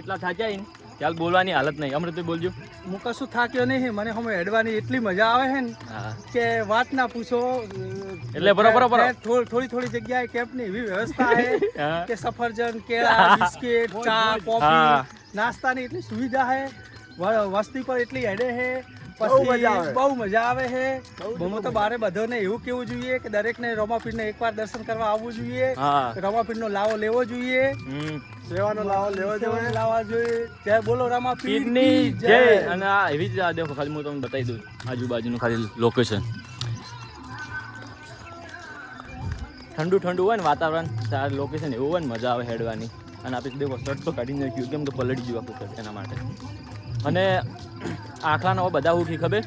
એટલા થાક્યા ને ચાલ બોલવાની હાલત નહીં. અમૃત બોલજો. હું કશું થાક્યો નહીં મને હમે હેડવાની એટલી મજા આવે છે ને કે વાત ના પૂછો. એટલે બરોબર, બરોબર. થોડી થોડી જગ્યાએ કેમ્પની એવી વ્યવસ્થા છે કે સફરજન કેળા બિસ્કિટ ચા કોફી નાસ્તાની એટલી સુવિધા છે. વસ્તી પર એટલી હેડે છે. બહુ મજા આવે. છે બહુ તો બારે બધોને એવું કેવું જોઈએ કે દરેકને રોમાપીરને એકવાર દર્શન કરવા આવવું જોઈએ. હા. રમાપીરનો લાવો લેવો જોઈએ. હમ. લાવો લેવો જોઈએ. લાવવા જોઈએ. જય બોલો રમાપીર. જય. અને આ એવી જ આ દેખો ખાલી હું તમને બતાવી દઉં. આજુબાજુનું ખાલી લોકેશન ઠંડુ ઠંડુ હોય ને વાતાવરણ સારું લોકેશન એવું હોય ને મજા આવે હેડવાની. અને આપણે દેખો શર્ટ તો કાઢી નાખ્યું કેમ કે પલળી ગયું આખું શર્ટ એના માટે. અને આખલાના બધા ઉઠી ખબર?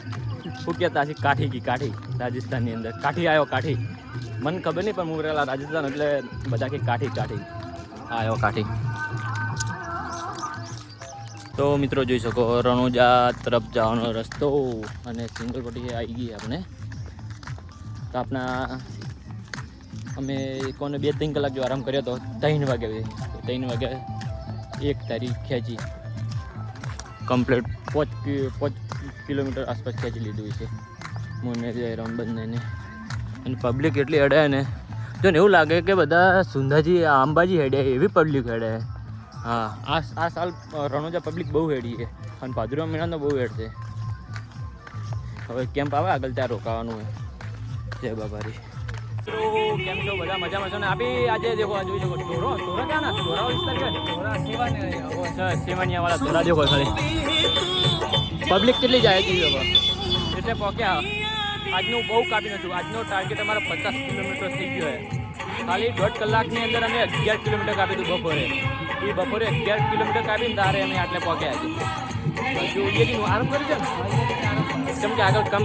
શું કહેતા છે? કાઠી કી કાઠી, રાજસ્થાનની અંદર. કાઠી આવ્યો કાઠી. મને ખબર નહીં, પણ હું રહેલા રાજસ્થાન એટલે બધા કે કાઠી કાઠી. આવ્યો કાઠી. તો મિત્રો જોઈ શકો, રણુજા તરફ જવાનો રસ્તો અને સિંગલ પટ્ટી આવી ગઈ આપણે. તો આપણા અમે કોને બે ત્રણ કલાક જો આરામ કર્યો તો ત્રણ વાગે ત્રણ વાગે એક તારીખ ખેંચી. કમ્પ્લીટ. પાંચ પાંચ કિલોમીટર આસપાસ ખેંચી લીધું છે મને જયરામ બંને અને પબ્લિક એટલી અડે ને. જો ને એવું લાગે કે બધા સુંધાજી અંબાજી હેડે એવી પબ્લિક હેડે. હા. આ આ સાલ રણોજા પબ્લિક બહુ હેડી છે. અને ભાદરવા મહિનાનો બહુ હેડ છે હવે કેમ્પ આવે આગળ ત્યાં રોકાવાનું હોય. જય બાબારી. કેમ છો? બધા મજામાં છો? ને આપી આજે દેખો જોઈ શકો ઢોરો ટોરો ક્યાં ના ઢોરા વિસ્તાર ક્યાં સેવાનિયા વાળા ઢોરા દેખો, ખાલી. પબ્લિક કેટલી જાય છે એટલે પહોંચ્યા આજનું બહુ કાપી નાખ્યું. આજનો ટાર્ગેટ અમારો પચાસ કિલોમીટર થઈ ગયો છે. ખાલી દોઢ કલાકની અંદર અમે અગિયાર કિલોમીટર કાપી હતું બપોરે. એ બપોરે અગિયાર કિલોમીટર કાપીને તારે અમે આટલે પહોંચ્યા છીએ જોઈએ આરામ કરી છે કેમ કે આગળ કમ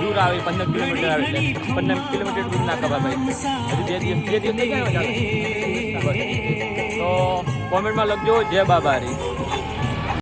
દૂર આવે, પંદર કિલોમીટર આવે પંદર કિલોમીટર દૂર ના ખબર ભાઈ. હજુ બે દિવસ બે દિવસ. તો કોમેન્ટમાં લખજો, જય બાબારી.